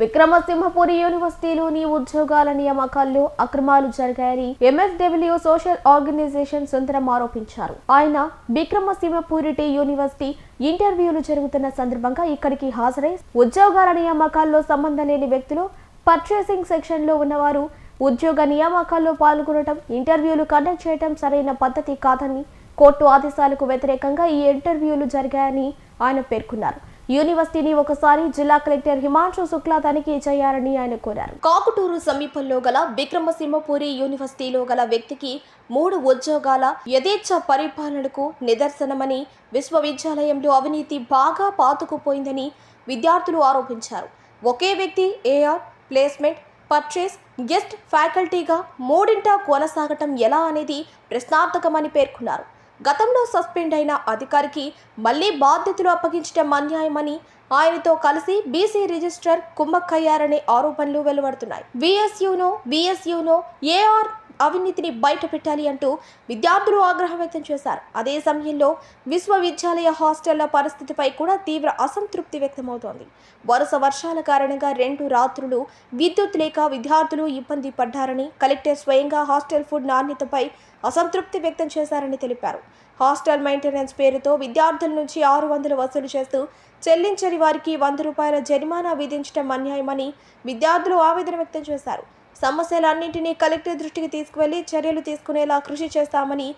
విక్రమసింహపురి యూనివర్సిటీలోని ఉద్యోగాల నియామకాల్లో అక్రమాలు జరిగాయని ఎంఎస్డబ్ల్యూ సోషల్ ఆర్గనైజేషన్ సుందరం ఆరోపించారు. ఆయన విక్రమసింహపురిటి యూనివర్సిటీ ఇంటర్వ్యూలు జరుగుతున్న సందర్భంగా ఇక్కడికి హాజరై ఉద్యోగాల నియామకాల్లో సంబంధం లేని వ్యక్తులు పర్చేసింగ్ సెక్షన్లో ఉన్నవారు ఉద్యోగ నియామకాల్లో పాల్గొనడం ఇంటర్వ్యూలు కండక్ట్ చేయడం సరైన పద్ధతి కాదని కోర్టు ఆదేశాలకు వ్యతిరేకంగా ఈ ఇంటర్వ్యూలు జరిగాయని ఆయన పేర్కొన్నారు. యూనివర్సిటీని ఒకసారి జిల్లా కలెక్టర్ హిమాంశు శుక్లా తనిఖీ చేయాలని ఆయన కోరారు. కాకుటూరు సమీపంలో గల విక్రమసింహపురి యూనివర్సిటీలో గల వ్యక్తికి మూడు ఉద్యోగాల యథేచ్ఛ పరిపాలనకు నిదర్శనమని విశ్వవిద్యాలయంలో అవినీతి బాగా పాతుకుపోయిందని విద్యార్థులు ఆరోపించారు. ఒకే వ్యక్తి ఏఆర్ ప్లేస్మెంట్ పర్చేస్ గెస్ట్ ఫ్యాకల్టీగా మూడింట కొనసాగటం ఎలా అనేది ప్రశ్నార్థకమని పేర్కొన్నారు. గతంలో సస్పెండ్ అయిన అధికారికి మళ్ళీ బాధ్యతలు అప్పగించడం అన్యాయమని ఆయనతో కలిసి బీసీ రిజిస్టర్ కుమ్మక్కయ్యారనే ఆరోపణలు వెలువడుతున్నాయి. విఎస్యును విఎస్యును ఏఆర్ అవినీతిని బయట పెట్టాలి అంటూ విద్యార్థులు ఆగ్రహం వ్యక్తం చేశారు. అదే సమయంలో విశ్వవిద్యాలయ హాస్టళ్ళ పరిస్థితిపై కూడా తీవ్ర అసంతృప్తి వ్యక్తమవుతోంది. వరుస వర్షాల కారణంగా రెండు రాత్రులు విద్యుత్ లేక విద్యార్థులు ఇబ్బంది పడ్డారని కలెక్టర్ స్వయంగా హాస్టల్ ఫుడ్ నాణ్యతపై అసంతృప్తి వ్యక్తం చేశారని తెలిపారు. హాస్టల్ మెయింటెనెన్స్ పేరుతో విద్యార్థుల నుంచి ఆరు వందలు వసూలు చేస్తూ చెల్లించని వారికి వంద రూపాయల జరిమానా విధించడం అన్యాయమని విద్యార్థులు ఆవేదన వ్యక్తం చేశారు. సమస్యలన్నింటినీ కలెక్టర్ దృష్టికి తీసుకువెళ్ళి చర్యలు తీసుకునేలా కృషి చేస్తామని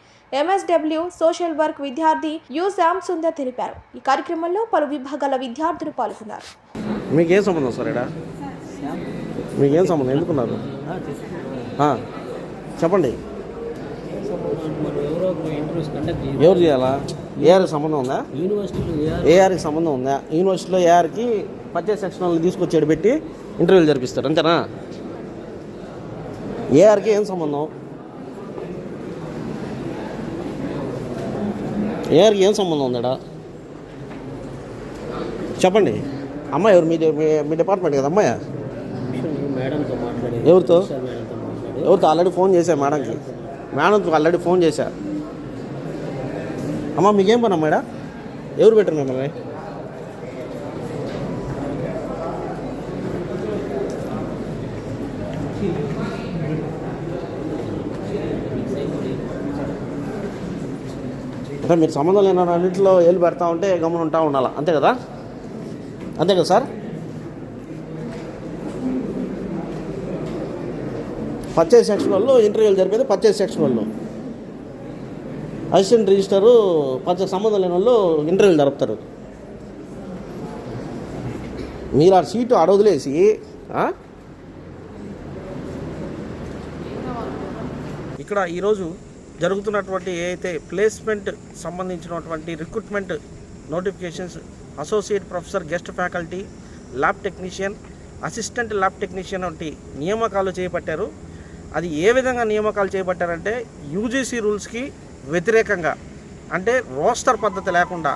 ఎంఎస్డబ్ల్యూ సోషల్ వర్క్ విద్యార్థి యు శ్యామ్ సుందర్ తెలిపారు. ఈ కార్యక్రమంలో పలు విభాగాల విద్యార్థులు పాల్గొన్నారు. మీకేం సంబంధం సార్ ఇక్కడ? మీకేం సంబంధం? ఎందుకున్నారు? చెప్పండి. ఎవరు చేయాలా? ఏఆర్కి సంబంధం ఉందా? ఏఆర్కి సంబంధం ఉందా? యూనివర్సిటీలో ఏఆర్కి పచ్చే సెక్షన్ తీసుకొచ్చి పెట్టి ఇంటర్వ్యూలు జరిపిస్తారు అంతేనా? ఏఆర్కి ఏం సంబంధం? ఏఆర్కి ఏం సంబంధం ఉందాడా? చెప్పండి. అమ్మాయి ఎవరు? మీ మీ- డిపార్ట్మెంట్ కదా అమ్మాయా? ఎవరితో? ఎవరితో? ఆల్రెడీ ఫోన్ చేశా మేడంకి. మేడంతో ఆల్రెడీ ఫోన్ చేశా. అమ్మ మీకేం పని అమ్మాయిడా ఎవరు పెట్టారు మిమ్మల్ని? అంటే మీరు సంబంధం లేని అన్నింటిలో ఏళ్ళు పెడతా ఉంటే గమనం ఉంటా ఉండాలా? అంతే కదా? అంతే కదా సార్? పర్చేజ్ సెక్షన్ వాళ్ళు ఇంటర్వ్యూలు జరిపేది పర్చేజ్ సెక్షన్ వాళ్ళు అసిస్టెంట్ రిజిస్టరు పర్చేజ్ సంబంధం లేని వాళ్ళు ఇంటర్వ్యూలు జరుపుతారు. మీరు ఆ సీటు అడవదిలేసి ఇక్కడ ఈరోజు జరుగుతున్నటువంటి ఏదైతే ప్లేస్మెంట్ సంబంధించినటువంటి recruitment notifications associate professor guest faculty lab technician assistant lab technician వంటి నియామకాలు చేపట్టారు. అది ఏ విధంగా నియామకాలు చేపట్టారంటే యూజీసీ రూల్స్కి వ్యతిరేకంగా అంటే రోస్టర్ పద్ధతి లేకుండా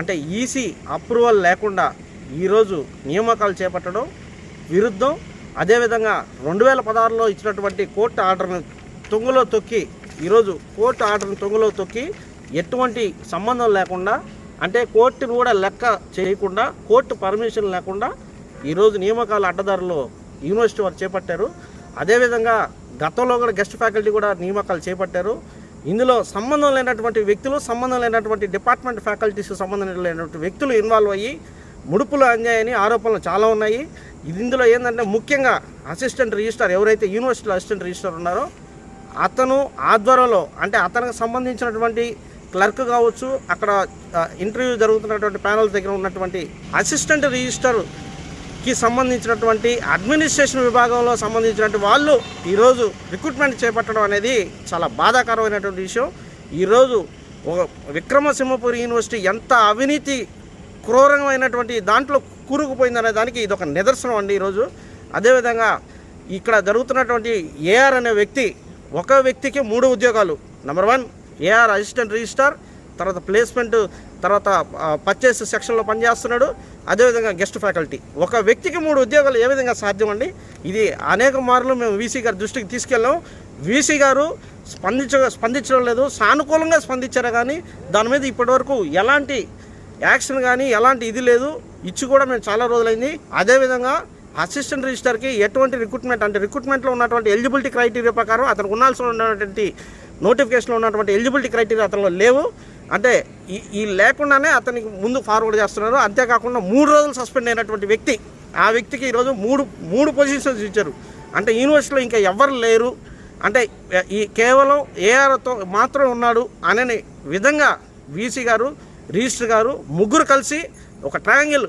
అంటే ఈసీ అప్రూవల్ లేకుండా ఈరోజు నియామకాలు చేపట్టడం విరుద్ధం. అదేవిధంగా రెండు వేల పదహారులో ఇచ్చినటువంటి కోర్టు ఆర్డర్ను తొంగులో తొక్కి ఈరోజు కోర్టు ఆర్డర్ను తొంగులో తొక్కి ఎటువంటి సంబంధం లేకుండా అంటే కోర్టును కూడా లెక్క చేయకుండా కోర్టు పర్మిషన్ లేకుండా ఈరోజు నియామకాల అడ్డదారులో యూనివర్సిటీ వారు చేపట్టారు. అదేవిధంగా గతంలో కూడా గెస్ట్ ఫ్యాకల్టీ కూడా నియామకాలు చేపట్టారు. ఇందులో సంబంధం లేనటువంటి వ్యక్తులు సంబంధం లేనటువంటి డిపార్ట్మెంట్ ఫ్యాకల్టీస్ సంబంధం లేనటువంటి వ్యక్తులు ఇన్వాల్వ్ అయ్యి ముడుపులు అందాయని ఆరోపణలు చాలా ఉన్నాయి. ఇది ఇందులో ఏంటంటే ముఖ్యంగా అసిస్టెంట్ రిజిస్టార్ ఎవరైతే యూనివర్సిటీలో అసిస్టెంట్ రిజిస్టార్ ఉన్నారో అతను ఆధ్వర్యంలో అంటే అతనికి సంబంధించినటువంటి క్లర్క్ కావచ్చు అక్కడ ఇంటర్వ్యూ జరుగుతున్నటువంటి ప్యానల్ దగ్గర ఉన్నటువంటి అసిస్టెంట్ రిజిస్టర్కి సంబంధించినటువంటి అడ్మినిస్ట్రేషన్ విభాగంలో సంబంధించినటువంటి వాళ్ళు ఈరోజు రిక్రూట్మెంట్ చేపట్టడం అనేది చాలా బాధాకరమైనటువంటి విషయం. ఈరోజు ఒక విక్రమసింహపురి యూనివర్సిటీ ఎంత అవినీతి క్రూరమైనటువంటి దాంట్లో కూరుకుపోయిందనే దానికి ఇది ఒక నిదర్శనం అండి ఈరోజు. అదేవిధంగా ఇక్కడ జరుగుతున్నటువంటి ఏఆర్ అనే వ్యక్తి ఒక వ్యక్తికి మూడు ఉద్యోగాలు. Number one AR assistant registrar తర్వాత ప్లేస్మెంట్ తర్వాత పర్చేస్ సెక్షన్లో పనిచేస్తున్నాడు. అదేవిధంగా గెస్ట్ ఫ్యాకల్టీ ఒక వ్యక్తికి మూడు ఉద్యోగాలు ఏ విధంగా సాధ్యం అండి ఇది అనేక మార్లు మేము వీసీ గారి దృష్టికి తీసుకెళ్ళాం. వీసీ గారు స్పందించ స్పందించడం లేదు. సానుకూలంగా స్పందించారు కానీ దాని మీద ఇప్పటివరకు ఎలాంటి యాక్షన్ కానీ ఎలాంటి ఇది లేదు. ఇచ్చి కూడా మేము చాలా రోజులైంది. అదేవిధంగా అసిస్టెంట్ రిజిస్టర్కి ఎటువంటి రిక్రూట్మెంట్ అంటే రిక్రూట్మెంట్లో ఉన్నటువంటి ఎలిజిబిలిటీ క్రైటీరియా ప్రకారం అతను ఉండాల్సి ఉన్నటువంటి నోటిఫికేషన్లో ఉన్నటువంటి ఎలిజిబిలిటీ క్రైటీరియా అతనిలో లేవు. అంటే ఈ ఈ లేకుండానే అతనికి ముందు ఫార్వర్డ్ చేస్తున్నారు. అంతేకాకుండా మూడు రోజులు సస్పెండ్ అయినటువంటి వ్యక్తి ఆ వ్యక్తికి ఈరోజు మూడు మూడు పొజిషన్స్ ఇచ్చారు. అంటే యూనివర్సిటీలో ఇంకా ఎవరు లేరు. అంటే ఈ కేవలం ఏఆర్తో మాత్రమే ఉన్నాడు అనే విధంగా వీసీ గారు రిజిస్టర్ గారు ముగ్గురు కలిసి ఒక ట్రయాంగిల్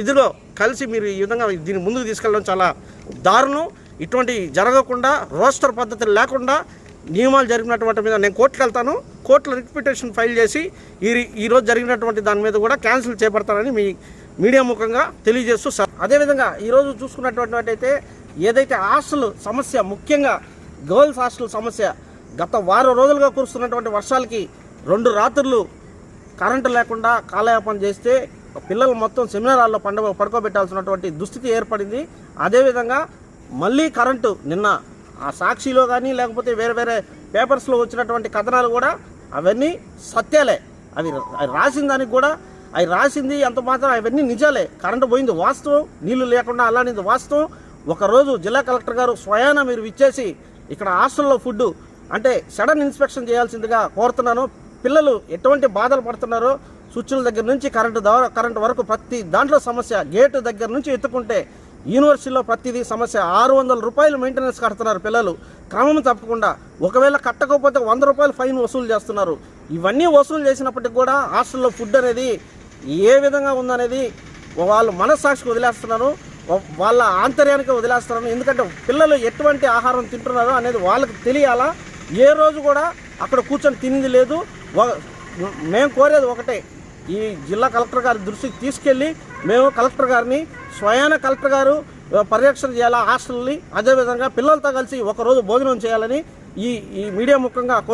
ఇదిలో కలిసి మీరు ఈ విధంగా దీన్ని ముందుకు తీసుకెళ్ళడం చాలా దారుణం. ఇటువంటి జరగకుండా రోస్టర్ పద్ధతులు లేకుండా నియమాలు జరిగినటువంటి మీద నేను కోర్టుకు వెళ్తాను. కోర్టులో రిపిటేషన్ ఫైల్ చేసి ఈ ఈరోజు జరిగినటువంటి దాని మీద కూడా క్యాన్సిల్ చేపడతానని మీ మీడియా ముఖంగా తెలియజేస్తూ సార్ అదేవిధంగా ఈరోజు చూసుకున్నటువంటి అయితే ఏదైతే హాస్టల్ సమస్య ముఖ్యంగా గర్ల్స్ హాస్టల్ సమస్య గత వారం రోజులుగా కురుస్తున్నటువంటి వర్షాలకి రెండు రాత్రులు కరెంటు లేకుండా కాలయాపన చేస్తే పిల్లలు మొత్తం సెమినార్ హాల్లో పండుగ పడుకోబెట్టాల్సినటువంటి దుస్థితి ఏర్పడింది. అదేవిధంగా మళ్ళీ కరెంటు నిన్న ఆ సాక్షిలో కానీ లేకపోతే వేరే వేరే పేపర్స్లో వచ్చినటువంటి కథనాలు కూడా అవన్నీ సత్యాలే. అవి అవి రాసిన దానికి కూడా అవి రాసింది ఎంత మాత్రం అవన్నీ నిజాలే. కరెంటు పోయింది వాస్తవం నీళ్ళు లేకుండా అలాంటిది వాస్తవం. ఒకరోజు జిల్లా కలెక్టర్ గారు స్వయాన మీరు ఇచ్చేసి ఇక్కడ హాస్టల్లో ఫుడ్ అంటే సడన్ ఇన్స్పెక్షన్ చేయాల్సిందిగా కోరుతున్నాను. పిల్లలు ఎటువంటి బాధలు పడుతున్నారో స్విచ్ల దగ్గర నుంచి కరెంటు ద్వారా కరెంటు వరకు ప్రతి దాంట్లో సమస్య గేటు దగ్గర నుంచి ఎత్తుకుంటే యూనివర్సిటీలో ప్రతిదీ సమస్య. ఆరు వందల రూపాయలు మెయింటెనెన్స్ కడుతున్నారు పిల్లలు. క్రమం తప్పకుండా ఒకవేళ కట్టకపోతే వంద రూపాయలు ఫైన్ వసూలు చేస్తున్నారు. ఇవన్నీ వసూలు చేసినప్పటికి కూడా హాస్టల్లో ఫుడ్ అనేది ఏ విధంగా ఉందనేది వాళ్ళు మనస్సాక్షికి వదిలేస్తున్నారు. వాళ్ళ ఆంతర్యానికి వదిలేస్తున్నారు. ఎందుకంటే పిల్లలు ఎటువంటి ఆహారం తింటున్నారో అనేది వాళ్ళకి తెలియాలా? ఏ రోజు కూడా అక్కడ కూర్చొని తినింది లేదు. మేము కోరేది ఒకటే. ఈ జిల్లా కలెక్టర్ గారి దృష్టికి తీసుకెళ్ళి మేము కలెక్టర్ గారిని స్వయాన కలెక్టర్ గారు పర్యవేక్షణ చేయాలా హాస్టల్ని అదేవిధంగా పిల్లలతో కలిసి ఒకరోజు భోజనం చేయాలని ఈ ఈ మీడియా ముఖంగా